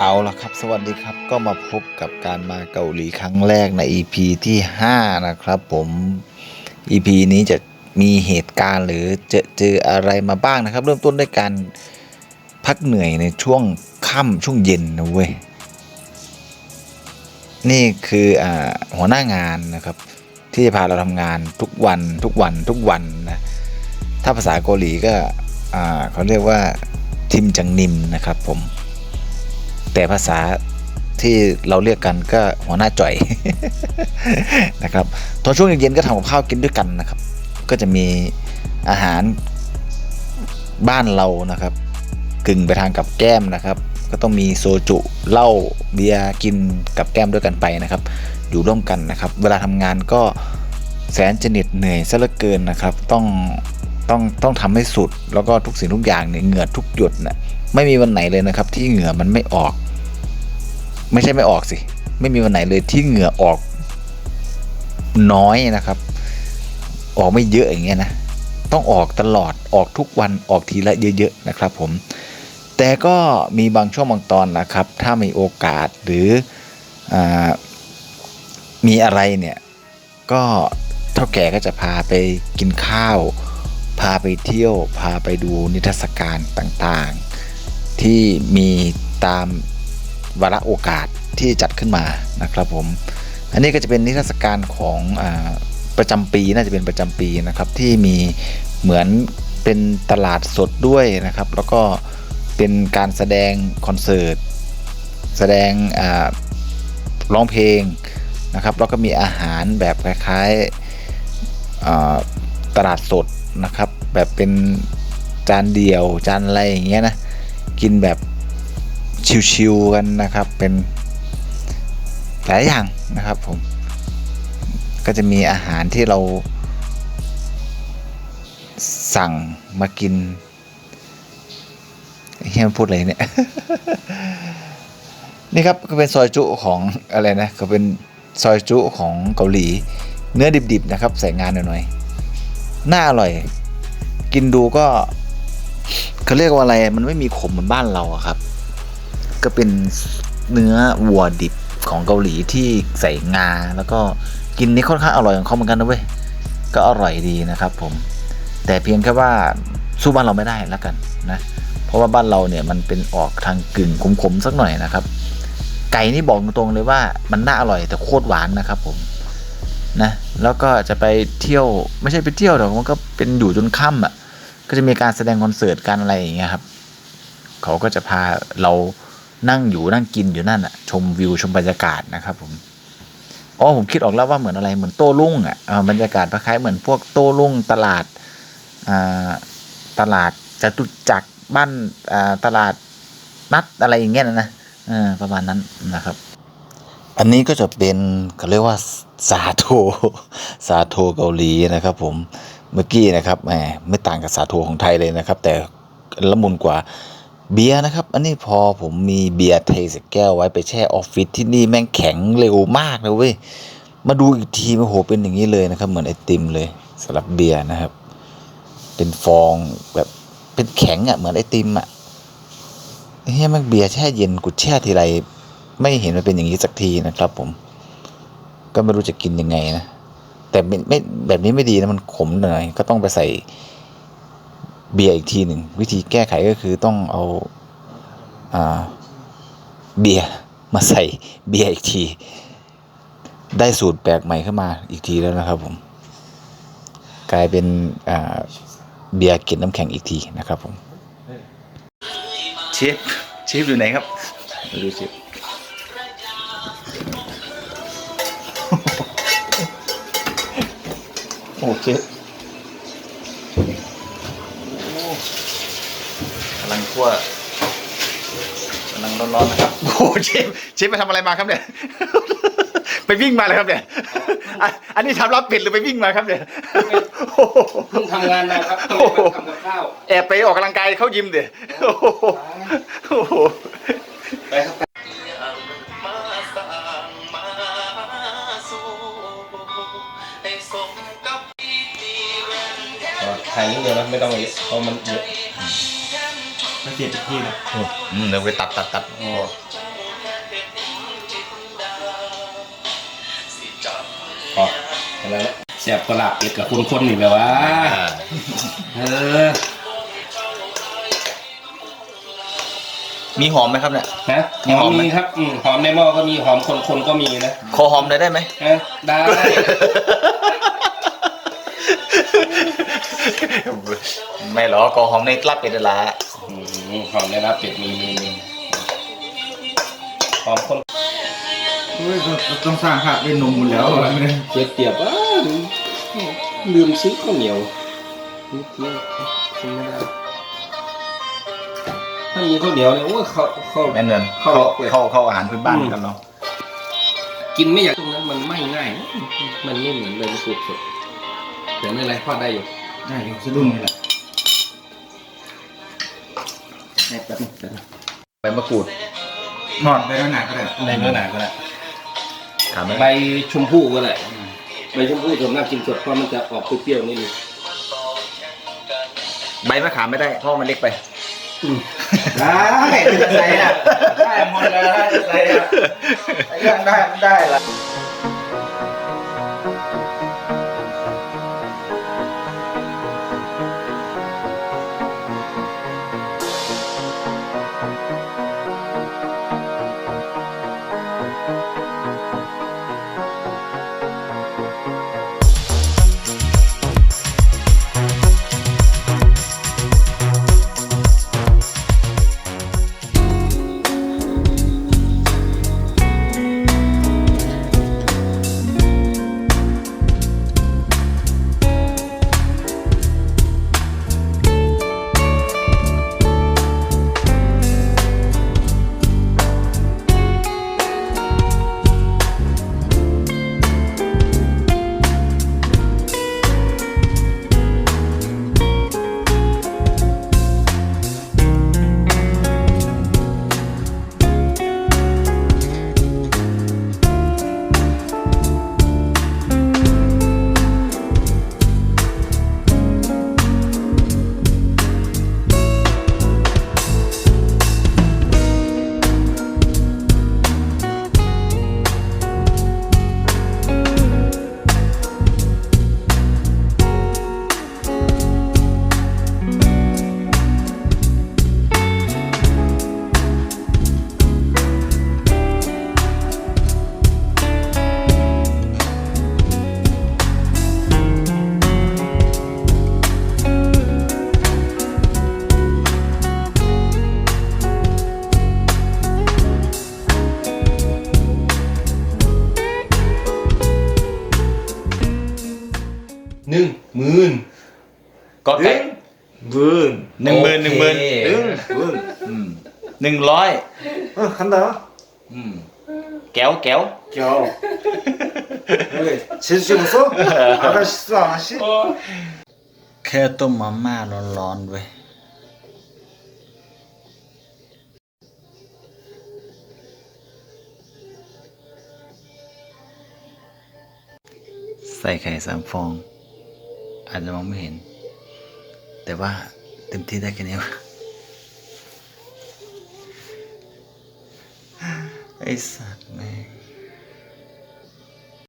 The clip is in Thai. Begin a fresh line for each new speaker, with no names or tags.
เอาละครับ สวัสดีครับก็มาพบกับการมาเกาหลีครั้งแรกใน EP ที่ 5 นะครับผม EP นี้จะมีเหตุการณ์หรือเจอเจออะไรมาบ้างนะครับ เริ่มต้นด้วยการพักเหนื่อยในช่วงค่ำช่วงเย็นนะเว้ย นี่คืออหัวหน้างานนะครับ ที่จะพาเราทำงานทุกวันทุกวันทุกวันนะถ้าภาษาเกาหลีก็เขาเรียกว่าทิมจังนิมนะครับผม แต่ภาษาที่เราเรียกกันก็หัวหน้าจ่อย นะครับตอนช่วงเย็นๆก็ทำกับข้าวกินด้วยกันนะครับ ก็จะมีอาหารบ้านเรานะครับ กึ่งไปทางกับแก้มนะครับ ก็ต้องมีโซจุเหล้าเบียร์กินกับแก้มด้วยกันไปนะครับ อยู่ร่วมกันนะครับ เวลาทำงานก็แสนจะเหน็ดเหนื่อยซะเหลือเกินนะครับ ต้องต้องต้องทำให้สุด แล้วก็ทุกสิ่งทุกอย่างเนี่ยเหงื่อทุกหยดน่ะไม่มีวันไหนเลยนะครับ ที่เหงื่อมันไม่ออก ไม่ใช่ไม่ออกสิ ไม่มีวันไหนเลยที่เหงื่อออกน้อยนะครับ ออกไม่เยอะอย่างเงี้ยนะ ต้องออกตลอดออกทุกวันออกทีละเยอะๆนะครับ ผม แต่ก็มีบางช่วงบางตอนนะครับ ถ้ามีโอกาสหรืออมีอะไรเนี่ยก็เท่าแก่ก็จะพาไปกินข้าว พาไปเที่ยว พาไปดูนิทรรศการต่างๆ ที่มีตาม วาระโอกาสที่จัดขึ้นมานะครับผม อันนี้ก็จะเป็นนิทรรศการของอประจำปีน่าจะเป็นประจำปีนะครับที่มีเหมือนเป็นตลาดสดด้วยนะครับ แล้วก็เป็นการแสดงคอนเสิร์ตแสดงร้องเพลงนะครับแล้วก็มีอาหารแบบคล้ายๆตลาดสดนะครับ แบบเป็นจานเดียวจานอะไรอย่างเงี้ยนะกินแบบ ชิวๆกันนะครับเป็นหลายอย่างนะครับผมก็จะมีอาหารที่เราสั่งมากินเฮียมพูดอะไรเนี่ย นี่ครับก็เป็นซอยจุของอะไรนะก็เป็นซอยจุของเกาหลี เนื้อดิบๆนะครับ ใส่งานหน่อยๆน่าอร่อย กินดูก็เขาเรียกว่าอะไรมันไม่มีขมเหมือนบ้านเราอะครับ ก็เป็นเนื้อวัวดิบของเกาหลีที่ใส่งา แล้วก็กินนี่ค่อนข้างอร่อยของเขาเหมือนกันนะเว้ยก็อร่อยดีนะครับผม แต่เพียงแค่ว่าสู้บ้านเราไม่ได้แล้วกันนะเพราะว่าบ้านเราเนี่ยมันเป็นออกทางกึ่งขมๆสักหน่อยนะครับ ไก่นี่บอกตรงๆเลยว่ามันน่าอร่อยแต่โคตรหวานนะครับผมนะแล้วก็จะไปเที่ยวไม่ใช่ไปเที่ยวหรอกมันก็เป็นอยู่จนค่ำอะก็จะมีการแสดงคอนเสิร์ตการอะไรอย่างเงี้ยครับ เขาก็จะพาเรา นั่งอยู่นั่งกินอยู่นั่นอะ ชมวิวชมบรรยากาศนะครับผมอ๋อผมคิดออกแล้วว่าเหมือนอะไรเหมือนโต้รุ่งอะบรรยากาศคล้ายเหมือนพวกโต้รุ่งตลาดตลาดจตุจักรบ้านตลาดนัดอะไรอย่างเงี้ยนะประมาณนั้นนะครับ อันนี้ก็จะเป็นเขาเรียกว่าสาโทสาโทเกาหลีนะครับผมเมื่อกี้นะครับแหมไม่ต่างกับสาโทของไทยเลยนะครับ แต่ละมุนกว่า เบียร์นะครับ อันนี้พอผมมีเบียร์เทใส่แก้วไว้ไปแช่ออฟฟิศที่นี่แม่งแข็งเร็วมากเลยเว้ย มาดูอีกทีโอ้โหเป็นอย่างนี้เลยนะครับ เหมือนไอติมเลยสำหรับเบียร์นะครับ เป็นฟองแบบเป็นแข็งอะ่ะเหมือนไอติมอะ่ะเฮ้ยแม่งเบียร์แช่เย็นกูแช่ทีไรไม่เห็นมันเป็นอย่างนี้สักทีนะครับ ผม ก็ไม่รู้จะกินยังไงนะแต่ไม่แบบนี้ไม่ดีนะมันขมหน่อยก็ต้องไปใส่ เบียร์อีกทีหนึ่งวิธีแก้ไขก็คือต้องเอาอ่าเบียร์มาใส่เบียร์อีกที ได้สูตรแปลกใหม่ขึ้นมาอีกทีแล้วนะครับผมกลายเป็นเบียร์กลินน้ำแข็งอีกทีนะครับผมเชฟเชฟอยู่ไหนครับมาดูเชฟโอเค กำลังคั่วกำลังร้อนๆนะครับ โอ้โหเชฟเชฟไปทำอะไรมาครับเนี่ย ไปวิ่งมาเลยครับเนี่ยอะอันนี้ทำรับปิดหรือไปวิ่งมาครับเนี่ยโอ้โห
เพิ่งทำงานมาครับเพิ่งมาทำกับข้าว
แอบไปออกกำลังกายเข้ายิมเดี๋ยโอ้โหโอ้โห
ไปครับ
มา
ถ่ายนิดเดียวนะไม่ต้องเยอะเพราะมันเยอะ
ไม่เกียอีกที่นะ
เดี๋ยวไปตัดตัดตัด
พอแค่นั้นแหละแสบกระหลาเอ็กับคนคนนี่แบบว่าเออ
มีหอมไหมครับเนี่ย
นะหอม
มี
ครับอืมหอมในหม้อก็มีหอมคนคนก็มีนะ
ขอหอมได้ได้ไหม
ฮะได้
ไม่หรอกขอหอมในกลับเป็นละ
อืมหอมในลาบเป็ดมีมีมีหอมคน
ต้องสร้างภาพเป็นนมหมดแล้ว
เปรียบเปียบอ่าลืมซื้อข้าวเหนียวนี่นี่กินไม่ได้ถ้ามีข้าวเหนียวเนี่ยโอ้ยเขาเขา
แม่นเงิน
เข้า
เข้าเขาอาหารพื้นบ้านกันเนาะ
กินไม่อยากตรงนั้นมันไม่ง่าย มันไม่เหมือนเลยสูตรสดแต่ไม่ไรพอได้อยู่
ได้อยู่สะดุ้งนี่แหละ
แป๊บนึงแป๊บนึง
ใบมะกรูด
นอดไปแล้วหนาก็ได้
ในเนื้อหนาก็ได้
ถามไหม
ใบชมพู่ก็ได้ใบชมพู่ส่วนมากกินสดเพราะมันจะออกเปรี้ยวๆนิดนึง
ใบมะขามไม่ได้เพราะมันเล็กไป
ได้จะใส่อะได้หมดเลยจะใส่อะไอ้เรื่องได้มันได้ละ
หนึ่งหมื่น
ก็ไก่
บึ้ง
หนึ่งหมื่นหนึ่งหมื่น
โอเค
ตึ้งบึ้งอืมหนึ่งร้อย
เออคันเดอ
อืมแก้วแก้ว
เกี่ยวเฮ้ยชิชิมุโซอะไรสิอะไรสิ
แค่ต้มมาม่าร้อนๆเว้ยใส่ไข่สามฟอง อาจจะมองไม่เห็น แต่ว่าเต็มที่ได้แค่นี้ไอสัตว์แม่